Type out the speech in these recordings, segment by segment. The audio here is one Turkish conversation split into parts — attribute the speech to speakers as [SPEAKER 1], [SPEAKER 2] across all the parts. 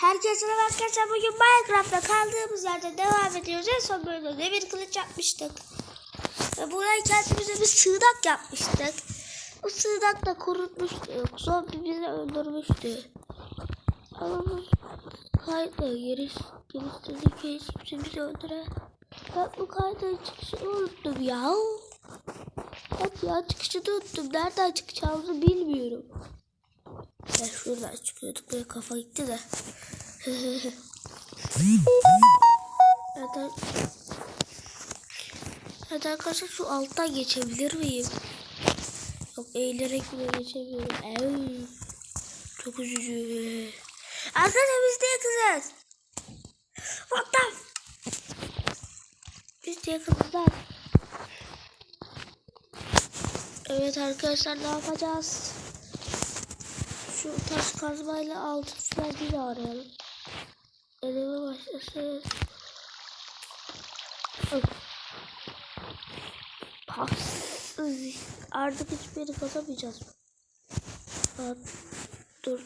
[SPEAKER 1] Herkese merhaba arkadaşlar. Bugün Minecraft'ta kaldığımız yerden devam ediyoruz. En son bölümde demir kılıç yapmıştık. Ve buraya kendimize bir sığınak yapmıştık. O sığınak da kurutmuştuk. Zombi bizi öldürmüştü. Ama bu kaydı giriş, girişteki hiç kimse bizi öldüre. Ben bu kaydın çıkışını unuttum ya. Hadi ya çıkışını unuttum. Nereden çıkacağımızı bilmiyorum. Ya şuradan çıkıyorduk. Böyle kafa gitti de. evet arkadaşlar şu alttan geçebilir miyim? Yok eğilerek bile geçemiyorum. Ev. Çok üzücü. Arkadaşlar biz de yakınız. What the? Biz de yakınız lan. Evet arkadaşlar ne yapacağız? Şu taş kazmayla altı falan bir arayalım. Elime başlasın. Öf. Paksız. Artık hiçbiri kazamayacağız. Aa, dur.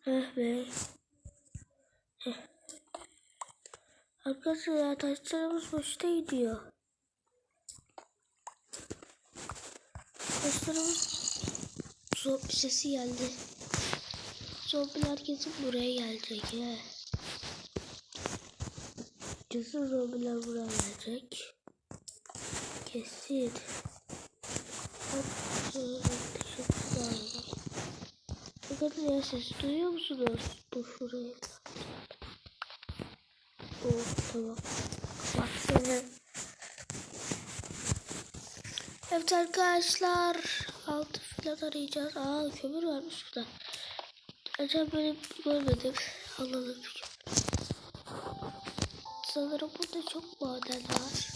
[SPEAKER 1] Heh be. Heh. Arkadaşlar ya taşlarımız boşta gidiyor. Taşlarımız Zombi sesi geldi. Zombiler kesin buraya gelecek he. Kesin zombiler buraya gelecek. Kesin. Bakın ya ses duyuyor musunuz? Bu şuraya. Oh tamam. Baksana. Evet arkadaşlar. Altı falan arayacağız. Aa kömür varmış burada. Acaba böyle görmedim. Alalım. Sanırım burada çok maden var.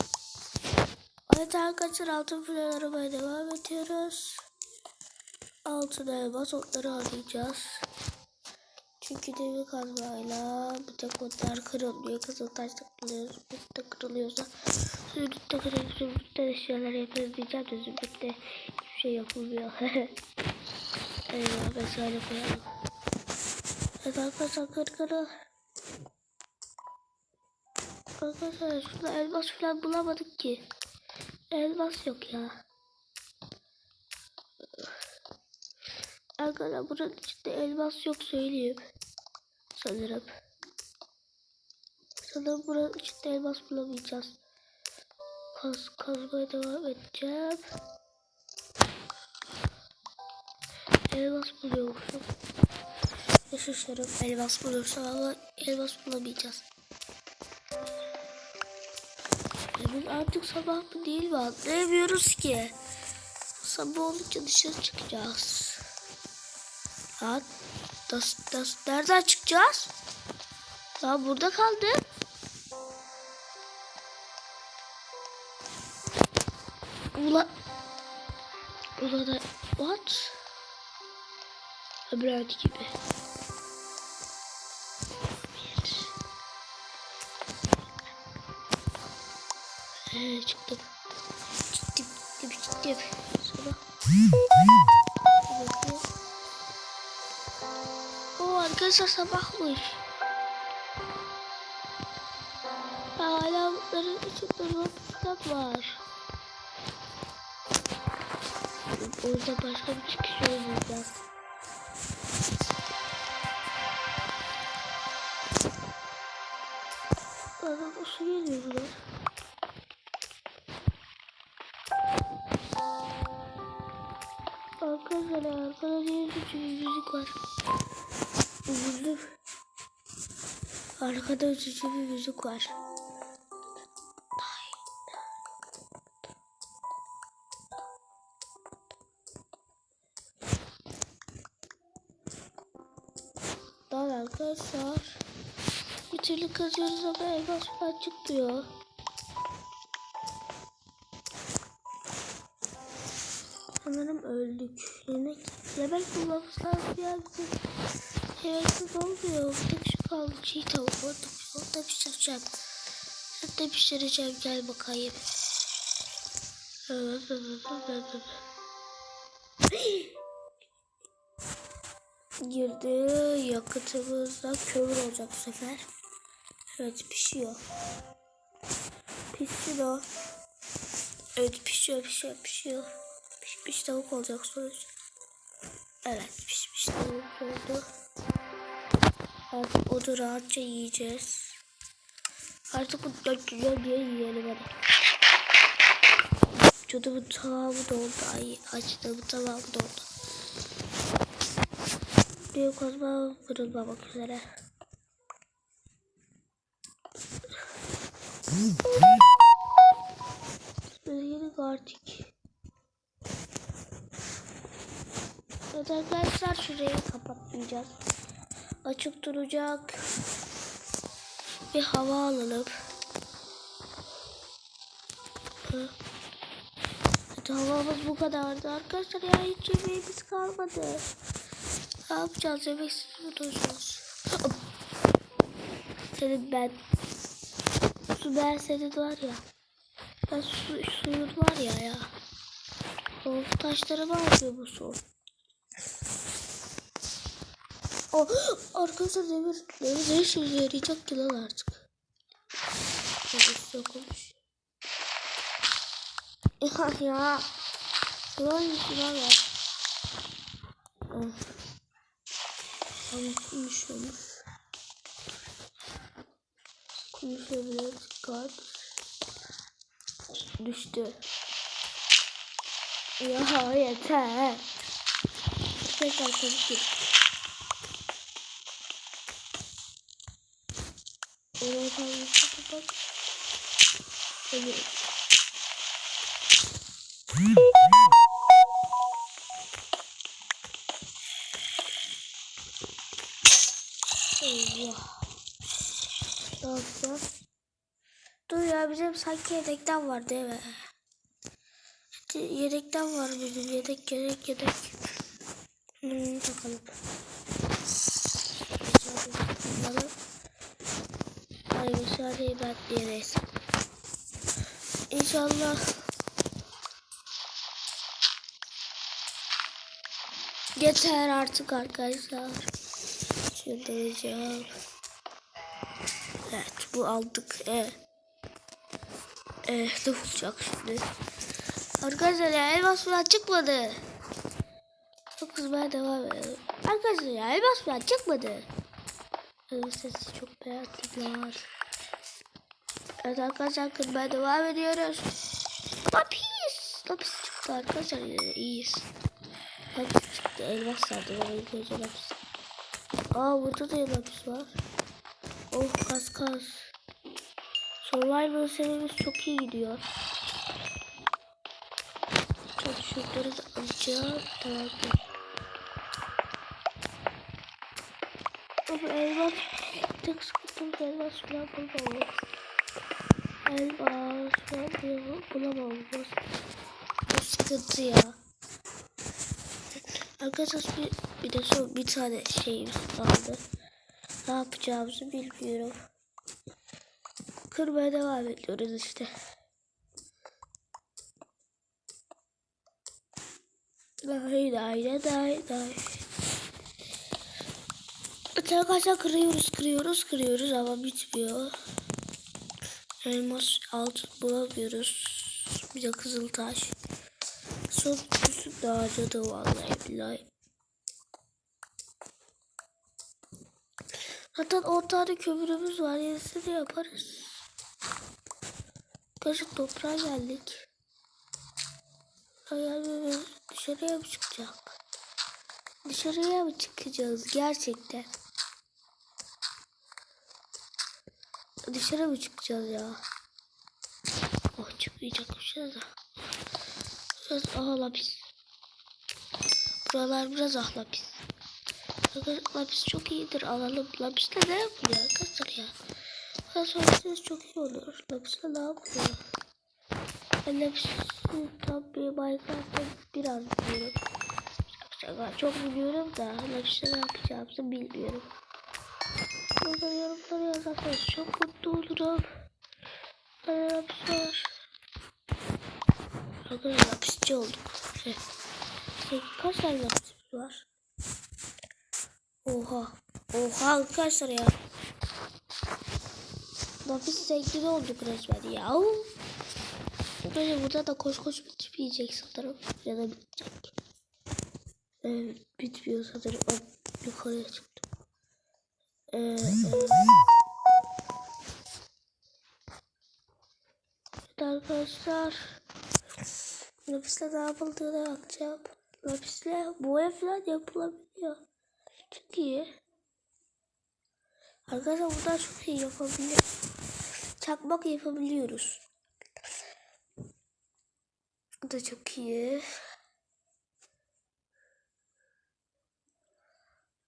[SPEAKER 1] Evet arkadaşlar altın falan aramaya devam ediyoruz. Altın elmas otları arayacağız. Çünkü demir kazmayla bir tek otlar kırılmıyor. Kızıl taş takılıyoruz. Bir de kırılıyorsa zümrütte kırılıyor. Zümrütte de şeyler yaparız diyeceğim de hiçbir şey yapılmıyor. Eyvah vesaire koyalım. Evet arkadaşlar kır kırıl. Arkadaşlar şurada elmas falan bulamadık ki. Elmas yok ya. Arkadaşlar buranın içinde elmas yok söyleyeyim. Sanırım. Sanırım buranın içinde elmas bulamayacağız. Kaz, kazmaya devam edeceğim. Elmas buluyormuşum. Ne şaşırım elmas bulursam ama elmas bulamayacağız. Bugün artık sabah mı değil mi anlayamıyoruz ki. Sabah olunca dışarı çıkacağız. Ha, das, das, nereden çıkacağız? Ya burada kaldı. Ula, ula da what? Öbür gibi. Bir. Ee, çıktım. Çıktım, çıktım, çıktım. Sonra. Oo arkadaşlar sabahmış. Hala bunların içinde robotlar var. Orada başka bir çıkış olmayacağız. Arkada üzücü bir müzik var. Daha arkadaşlar. Bir türlü kazıyoruz ama elmas falan çıkmıyor. Sanırım öldük. Yemek, yemek bulmamız lazım. Yemeksiz olmuyor. Tek kaldı. Çiğ tavuk. Orada, orada pişireceğim. Orada pişireceğim. Gel bakayım. girdi. Yakıtımızda kömür olacak bu sefer. Evet pişiyor. Pişsin o. Evet pişiyor pişiyor pişiyor. Pişmiş tavuk olacak sonuç. Evet pişmiş tavuk oldu. Artık onu rahatça yiyeceğiz. Artık bu dökülüyor diye yiyelim hadi. Çocuğumun tamamı doldu. Ay açtığımın tamamı doldu. Büyük kozma kırılmamak üzere. Yeni artık. Evet arkadaşlar şurayı kapatmayacağız. Açık duracak. Bir hava alalım. Evet, havamız bu kadardı arkadaşlar ya hiç yemeğimiz kalmadı. Ne yapacağız yemeksiz mi duracağız? Senin ben su ben senin var ya. Ben su, suyun var ya ya. O taşlara yapıyor bu su? O arkadaşlar demir demir işe yarayacak ki lan artık? Hadi konuş. Ya ya. Şuna şuna ver. Ama konuşuyormuş. Konuşabilir. Dikkat. Düştü. Ya yeter. Tekrar konuşuruz. Oraya kalmıştı bak. Evet. Allah. Ne yapacağız? Dur ya bizim sanki yedekten var değil mi? Yedekten var bizim yedek yedek yedek. Hmm, bakalım. Bakalım. Ben diyemeyiz. İnşallah yeter artık arkadaşlar. Çıldıracağım. Evet bu aldık. E. E ne olacak şimdi? Arkadaşlar ya elmas falan çıkmadı. Çok kızmaya devam edelim. Arkadaşlar ya elmas falan çıkmadı. Sesi çok beğendiler. Evet arkadaşlar kırmaya devam ediyoruz. Lapis. Lapis çıktı arkadaşlar iyiyiz. Lapis çıktı elmas sardı bana ilk önce lapis. Aa burada da lapis var. Oh kas kas. Survival serimiz çok iyi gidiyor. Çok şunları da alacağım. Tamam. Ama elmas tek sıkıntımız elmas falan bulmamız. Elmas falan bulamamız. Bu sıkıntı ya. Arkadaşlar bir, bir de son bir tane şeyimiz kaldı. Ne yapacağımızı bilmiyorum. Kırmaya devam ediyoruz işte. Day day day day. Evet arkadaşlar kırıyoruz kırıyoruz kırıyoruz ama bitmiyor. Elmas altın bulamıyoruz. Bir de kızıl taş. Son küsük de harcadı vallahi billahi. Zaten 10 tane kömürümüz var. Yenisini yaparız. Kaşık toprağa geldik. Hayal dışarıya mı çıkacak? Dışarıya mı çıkacağız gerçekten? Dışarı mı çıkacağız ya? Oh çıkmayacakmışız da. Biraz aha lapis. Buralar biraz ah lapis. Arkadaşlar lapis çok iyidir alalım. Lapisle ne yapılıyor arkadaşlar ya? Söyleseniz çok iyi olur. Lapisle ne yapılıyor? Ben lapisi tam bir Minecraft'ta biraz biliyorum. Çok biliyorum da lapisle ne yapacağımızı bilmiyorum. Burada yorumları yazarsanız çok mutlu olurum. Bana var. Arkadaşlar lapisçi olduk. Şey, kaç tane lapisimiz var? Oha. Oha arkadaşlar ya. Lapis zengin olduk resmen ya. Böyle burada da koş koş bitmeyecek sanırım. Ya da bitecek. Evet, bitmiyor sanırım. Yukarıya çıktım. Ee, e. Evet arkadaşlar. Lapisle ne yapıldığına bakacağım. Lapisle boya falan yapılabiliyor. Çok iyi. Arkadaşlar buradan çok iyi yapabiliyor. Çakmak yapabiliyoruz. Bu da çok iyi.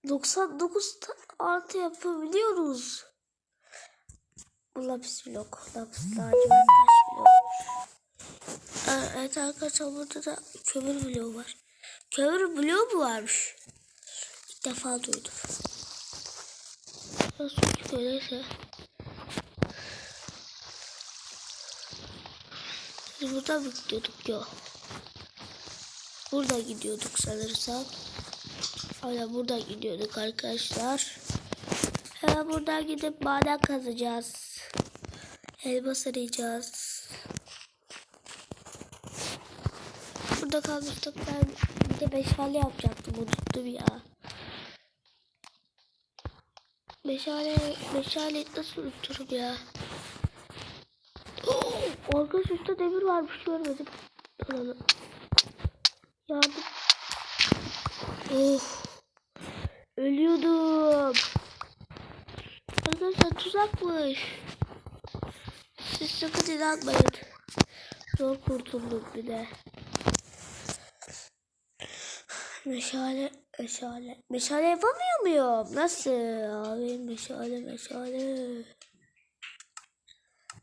[SPEAKER 1] 99 ta- artı yapabiliyoruz. Bu lapis blok. Lapis lacivert taş blok. Evet arkadaşlar burada da kömür bloğu var. Kömür bloğu mu varmış? İlk defa duydum. Nasıl çıkıyor neyse. Biz burada mı gidiyorduk ya? Burada gidiyorduk sanırsam. Aynen burada gidiyorduk arkadaşlar. Hemen buradan gidip maden kazacağız. Elmas arayacağız. Burada kalmıştık. Ben bir de meşale yapacaktım. Unuttum ya. Meşale, meşale nasıl unuturum ya? Arkadaş üstte demir varmış görmedim. Alalım. Yardım. Oh. Ölüyordum. Arkadaşlar tuzakmış. Siz sakın inanmayın. Zor kurtulduk bir de. Meşale, meşale. Meşale yapamıyor muyum? Nasıl? Abi meşale, meşale.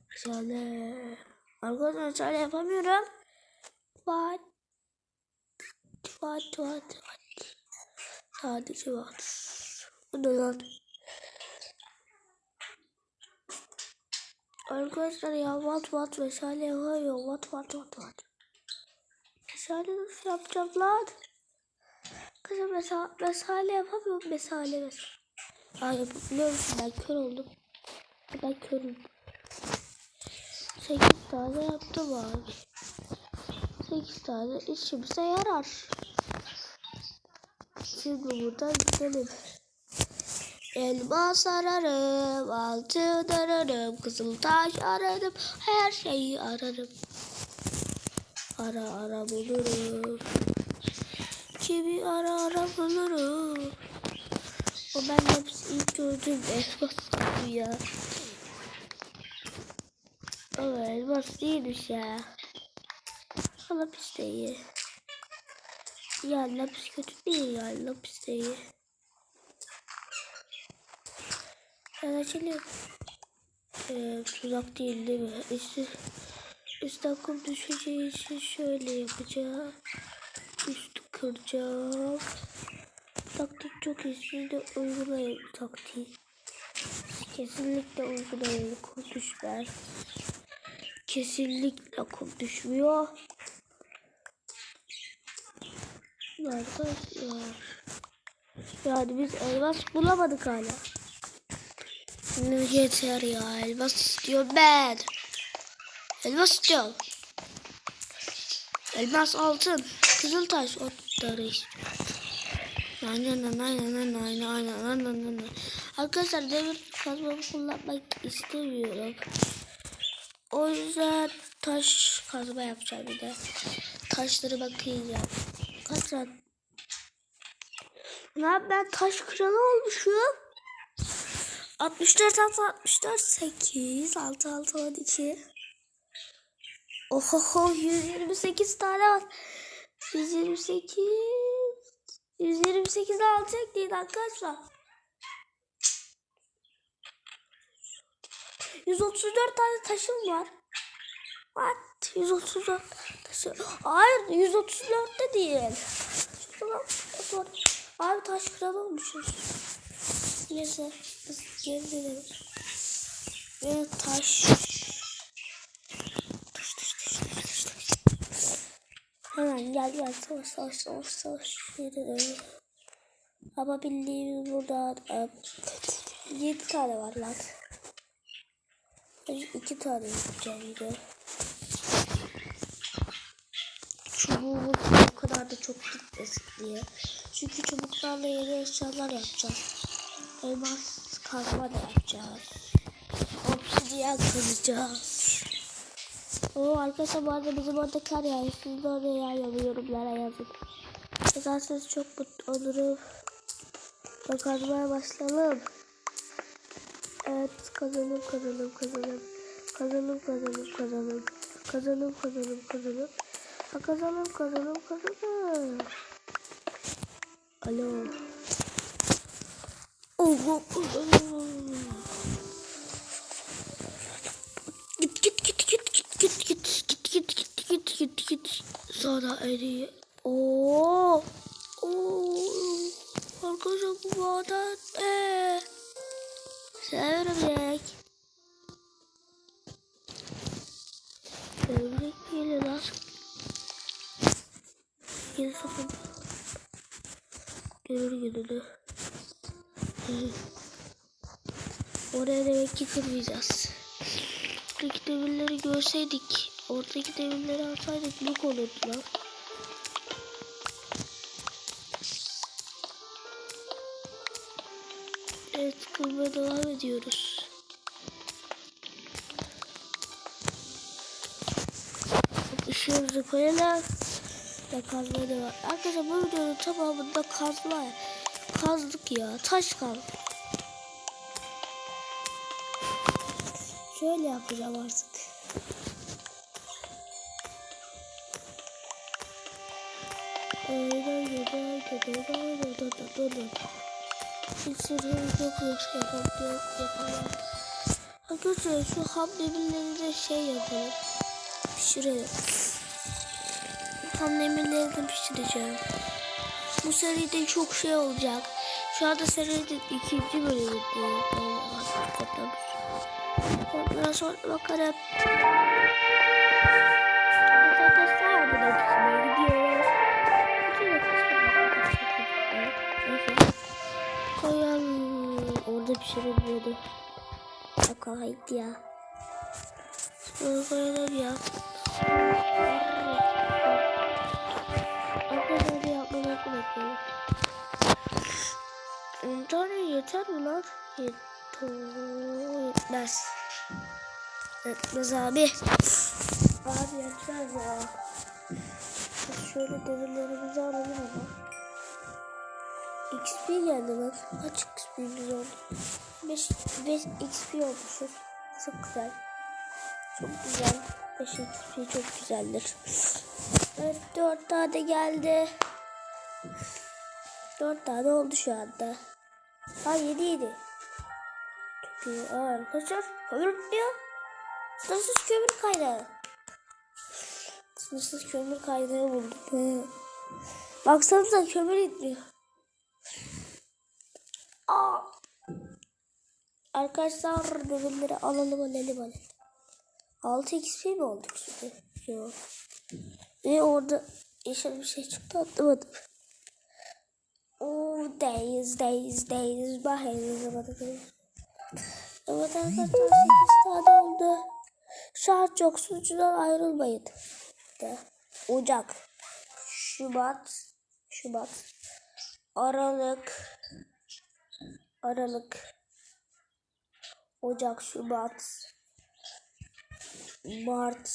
[SPEAKER 1] Meşale. Arkadaşlar meşale yapamıyorum. What? What, what, what? Sadece what? Bu ne lan? Arkadaşlar ya what what meşale yapamıyorum. What what what what? Meşale nasıl yapacağım lan? Kızım mesela mesale yapamıyorum mesale mesale. Aa yapabiliyor musun? Ben kör oldum. Ben körüm. 8 tane yaptım abi. 8 tane işimize yarar. Şimdi buradan gidelim. Elmas ararım, altın ararım, kızıl taş ararım, her şeyi ararım. Ara ara bulurum. Kimi ara ara bulurum. O ben hepsi ilk gördüğüm elmas ya. Ama elmas değilmiş ya. Lapis de iyi. Ya lapis kötü değil ya lapis de Ben açılıyorum. Ee, tuzak değil değil mi? Üstü, üstten kum düşeceği için şöyle yapacağım. Üstü kıracağım. Taktik çok iyi. De uygulayın taktiği. Kesinlikle uygulayın. Kum düşmez. Kesinlikle kum düşmüyor. Arkadaşlar. Yani biz elmas bulamadık hala. Yeter ya elmas istiyorum ben. Elmas istiyorum. Elmas altın. Kızıltaş otları aynen. Arkadaşlar demir kazmamı kullanmak istemiyorum. O yüzden taş kazma yapacağım bir de. Taşları bakayım. Kaç saat? Lan ben taş kralı olmuşum. 64 6 64 8 6 6 12 Oho 128 tane var. 128 128 alacak değil arkadaşlar. 134 tane taşım var. What? 134 taşı. Hayır 134 de değil. Şuradan Abi taş kral olmuşuz. Neyse dönelim. Ve taş. Taş taş taş taş taş. Hemen gel gel savaş savaş savaş savaş. Ama bildiğimiz burada e, 7 tane var lan. İki tane yapacağım yine. Çubuğumuz o kadar da çok gitmesin diye. Çünkü çubuklarla yeni eşyalar yapacağız. Elmas kazma da yapacağız. Obsidiyen kıracağız. Oo arkadaşlar bu arada bizim orada kar yağıyor. Siz de oraya yağıyor yorumlara yazın. Yazarsanız çok mutlu olurum. Kazmaya başlayalım. Evet kazanım kazanım kazanım. Kazanım kazanım kazanım. Kazanım kazanım kazanım. Ha, kazanım kazanım kazanım. Alo. Oh, Git git git git git git git git git git git git git. Sonra eriye. Oo. Oo. Arkadaşlar bu bağda eee. Sevrecek. Sevrecek geliyor lan. Gel sakın. Gelir gününü. Oraya demek ki kırmayacağız. Oradaki demirleri görseydik. Oradaki demirleri alsaydık yok olurdu lan. Evet kırmaya devam ediyoruz. Işığımızı koyalım. Ve kazmaya devam. Arkadaşlar bu videonun tamamında kazma. Kazdık ya. Taş kaldı. Şöyle yapacağım artık. Bir sürü yok yok şey yok yok yapalım. Arkadaşlar şu ham demirleri de şey yapalım. Pişirelim. Ham demirleri de pişireceğim. Bu seride çok şey olacak. Şu anda serinin ikinci bölümündeyiz. Ondan Korkmuyorsun bakarım. Yetmez abi. Abi yetmez ya. Şöyle devirlerimizi alalım ama. XP geldi lan. Kaç XP'miz oldu? 5, 5 XP olmuşuz. Çok güzel. Çok güzel. 5 XP çok güzeldir. Evet 4 tane geldi. 4 tane oldu şu anda. Ha 7 7. Çok iyi. Aa, arkadaşlar kömür diyor. Sınırsız kömür kaynağı. Sınırsız kömür kaynağı buldum. Baksanıza kömür itmiyor. Aa. Arkadaşlar demirleri alalım alalım alalım. 6 XP mi olduk şimdi? Yok. Ve orada yeşil bir şey çıktı atlamadım. Oh days days days bahar zamanı. Evet arkadaşlar 8 tane oldu. Şart yok sunucudan ayrılmayın. De. Ocak. Şubat. Şubat. Aralık. Aralık. Ocak, Şubat. Mart.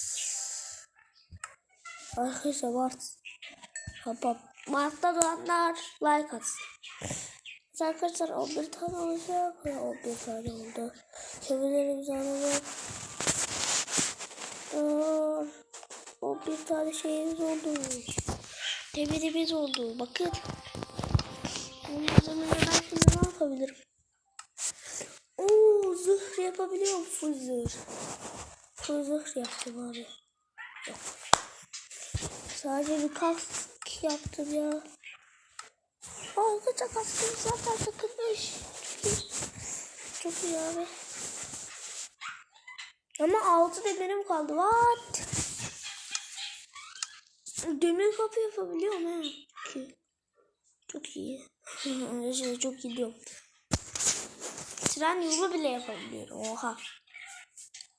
[SPEAKER 1] Arkadaşlar Mart. Hop Mart'ta doğanlar like atsın. Arkadaşlar 11 tane olacak. 11 tane oldu. Çevrelerimizi alalım. Aa, 11 tane şeyimiz oldu. Demirimiz oldu. Bakın. Bunun zaman ben şimdi ne yapabilirim? Oo zırh yapabiliyorum full zırh. Full zırh yaptım abi. Sadece bir kask yaptım ya. Aa kaça kaskım zaten takılmış. Çok iyi abi. Ama altı demirim kaldı. What? Demir kapı yapabiliyorum ha. Çok iyi. Çok iyi. Şimdi çok gidiyorum. Tren yolu bile yapabiliyorum. Oha.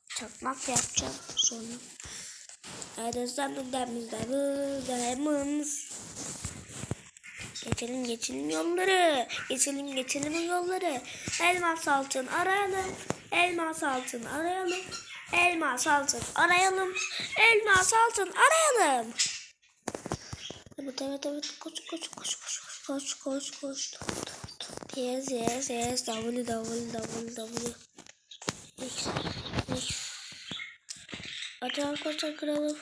[SPEAKER 1] Çakmak yapacağım sonra. Arasında demizde buradayımız. Geçelim geçelim yolları. Geçelim geçelim yolları. Elmas altın arayalım. Elmas altın arayalım. Elmas altın arayalım. Elmas altın arayalım. Evet evet evet koş koş koş koş koş koş koş koş. Yes yes yes W W W W. X X. Hadi arkadaşlar kıralım.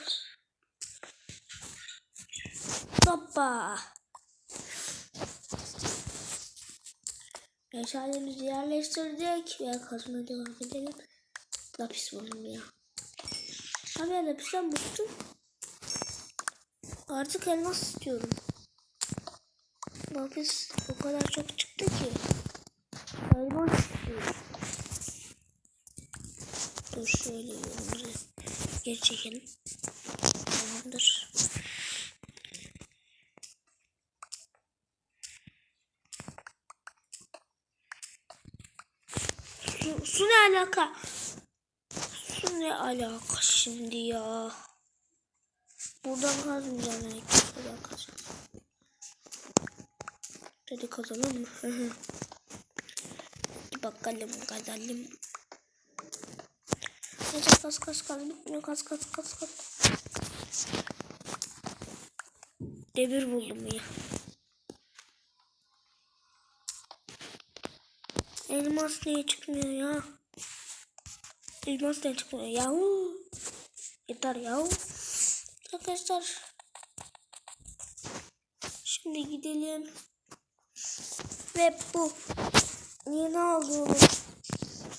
[SPEAKER 1] Hoppa. Meşalemizi yerleştirdik ve kazmaya devam edelim. Lapis buldum ya. Abi ben lapisten bıktım. Artık elmas istiyorum. Lapis o kadar çok çıktı ki. Elmas istiyorum. Dur şöyle yolumuzu geri çekelim. Tamamdır. Su, su ne alaka? Ne alaka şimdi ya? Buradan kazmayacağım yani. Buradan kazacağım. Hadi kazalım mı? Bakalım kazalım. Hadi kas kas kas bitmiyor kas kas kas kas. Demir buldum ya. Elmas niye çıkmıyor ya? Elmas niye çıkmıyor yahu? Yeter yahu. Arkadaşlar. Şimdi gidelim. Ve bu yeni aldığımız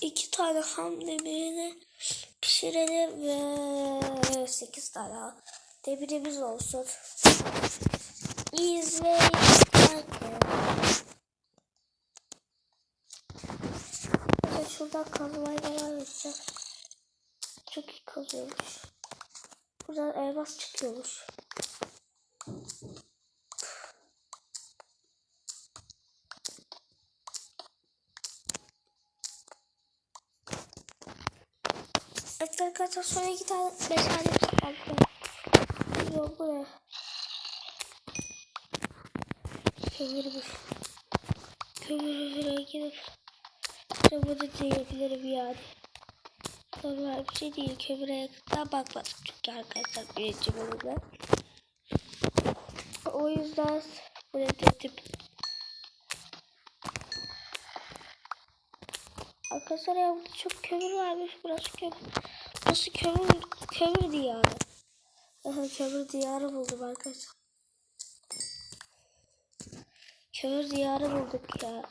[SPEAKER 1] iki tane ham demirini pişirelim ve sekiz tane demirimiz olsun. İzleyin. Evet, şuradan kazmaya devam edeceğim. Çok iyi kazıyormuş. Buradan elmas çıkıyormuş. Evet arkadaşlar sonra iki tane meşale kaldı. Yok bu ne? Kömürmüş. Kömürü gidip kömürü diyebilirim yani. Normal bir şey değil. Kömüre yakından bakmadık çünkü arkadaşlar birinci bölümde. O yüzden buraya dedim. Arkadaşlar ya burada çok kömür varmış. Burası kömür. Burası kömür, kömür diyarı. Aha, kömür diyarı buldum arkadaşlar. Kömür diyarı bulduk ya.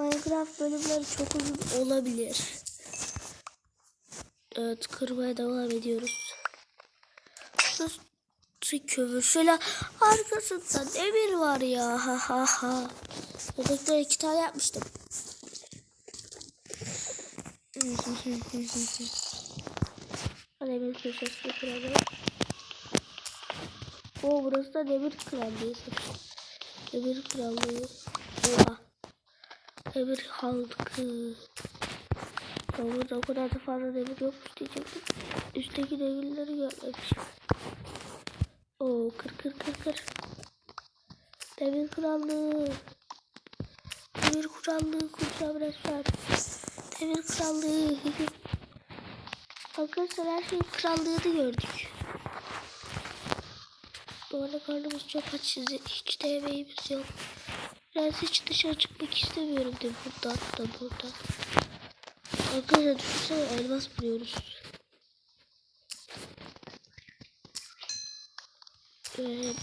[SPEAKER 1] Minecraft bölümleri çok uzun olabilir. Evet kırmaya devam ediyoruz. Nasıl kömür? Şöyle arkasında demir var ya. Ha ha ha. Yedekler iki tane yapmıştım. Demir köşesini kıralım. Oo burası da demir krallığı. Demir krallığı. Oha. Demir halkı. Burada o kadar da fazla demir yokmuş diyecektim. Üstteki demirleri görmemişim. Oo kır kır kır kır. Demir krallığı. Demir krallığı kuracağım resmen. Demir krallığı. Arkadaşlar her şeyin krallığını gördük. Bu arada karnımız çok aç hiç de yemeğimiz yok. Ben hiç dışarı çıkmak istemiyorum de buradan da buradan. Arkadaşlar düşünsene elmas buluyoruz. Evet,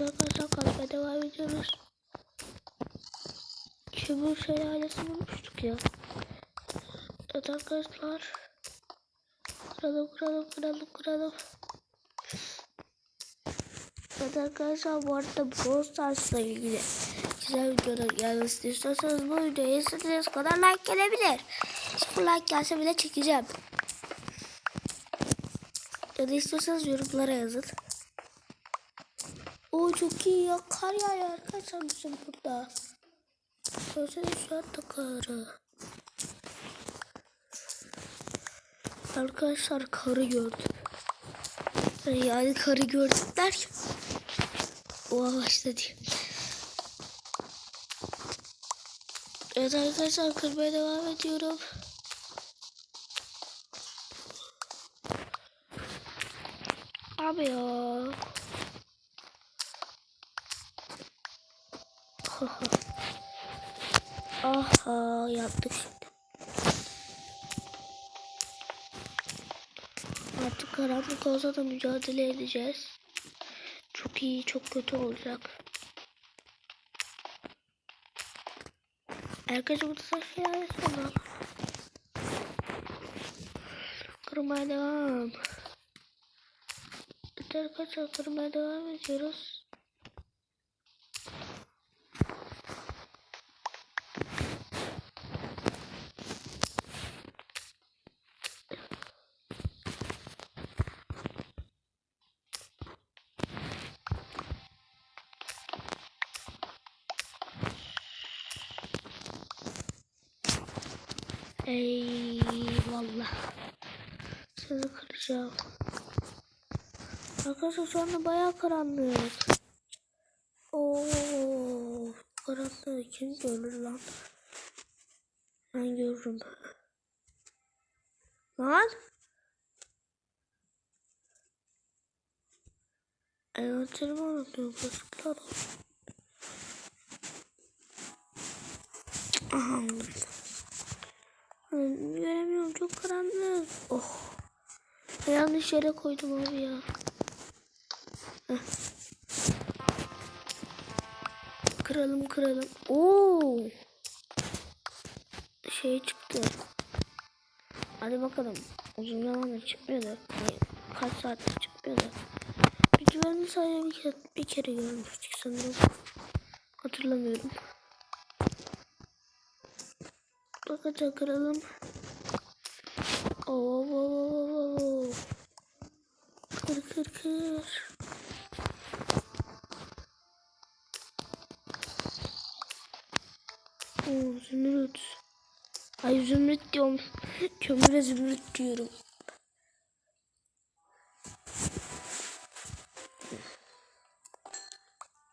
[SPEAKER 1] arkadaşlar kalmaya devam ediyoruz. Kömür şelalesi bulmuştuk ya. Evet arkadaşlar. Kıralım kıralım kıralım kıralım. Evet arkadaşlar bu arada Brawl Stars'la ilgili güzel videolar gelmesini istiyorsanız bu videoya istediğiniz kadar like gelebilir. Sıfır like gelse bile çekeceğim. Ya da istiyorsanız yorumlara yazın. O çok iyi ya. Kar yağıyor arkadaşlar bizim burada. Görseniz şu anda karı. Arkadaşlar karı gördüm. Yani karı gördük derken. Oha başladı. Evet arkadaşlar kırmaya devam ediyorum. Abi ya. Aha yaptık. Artık karanlık olsa da mücadele edeceğiz. Çok iyi, çok kötü olacak. Arkadaşlar burada saç ya sonra. Kırmaya devam. Evet arkadaşlar kırmaya devam ediyoruz. Kıracağım. Arkadaşlar şu anda bayağı karanlık. Oo, karanlığı kim görür lan? Ben görürüm. Lan? Envanterimi unutuyorum. Yazıklar olsun. Aha anladım. Göremiyorum çok karanlık. Oh. Yanlış yere koydum abi ya. Kıralım kıralım. Oo. Şey çıktı. Hadi bakalım. Uzun zamandır çıkmıyordu. Kaç saattir çıkmıyordu. Bir güvenli sadece bir kere, bir kere görmüştük sanırım. Hatırlamıyorum. Bakacak kıralım. Oo, oo. Kır kır. Oo, zümrüt. Ay zümrüt diyorum. Kömüre zümrüt diyorum.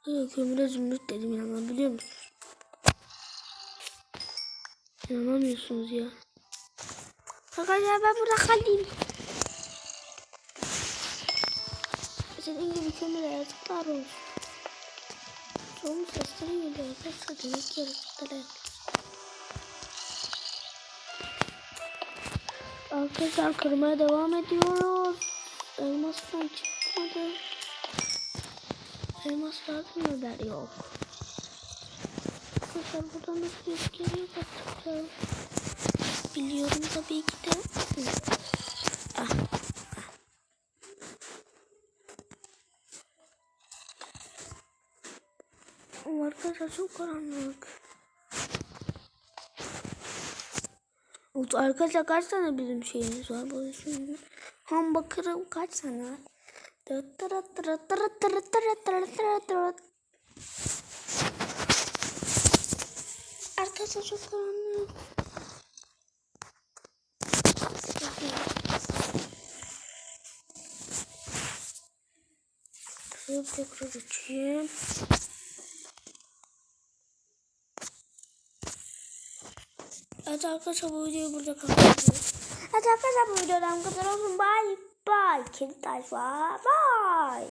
[SPEAKER 1] Ay, kömüre zümrüt dedim inanabiliyor musunuz? İnanamıyorsunuz ya. Arkadaşlar ben burada kalayım. Senin gibi kömür yazıklar olsun. Çoğumuz da senin gibi yazıklar demek yazıklar Arkadaşlar kırmaya devam ediyoruz. Elmastan çıkmadı. Elmaslardan haber yok. Arkadaşlar buradan nasıl geriye bakacağım. Biliyorum tabii ki de. Arkadaşlar çok karanlık. Ot arkadaşlar kaç tane bizim şeyimiz var bu şimdi? Ham bakırım kaç tane var? Arkadaşlar çok karanlık. Kırıp tekrar açayım. Evet arkadaşlar bu videoyu burada kapatıyorum. Evet arkadaşlar bu videodan kadar olsun. Bye bye. Kim var? Bye.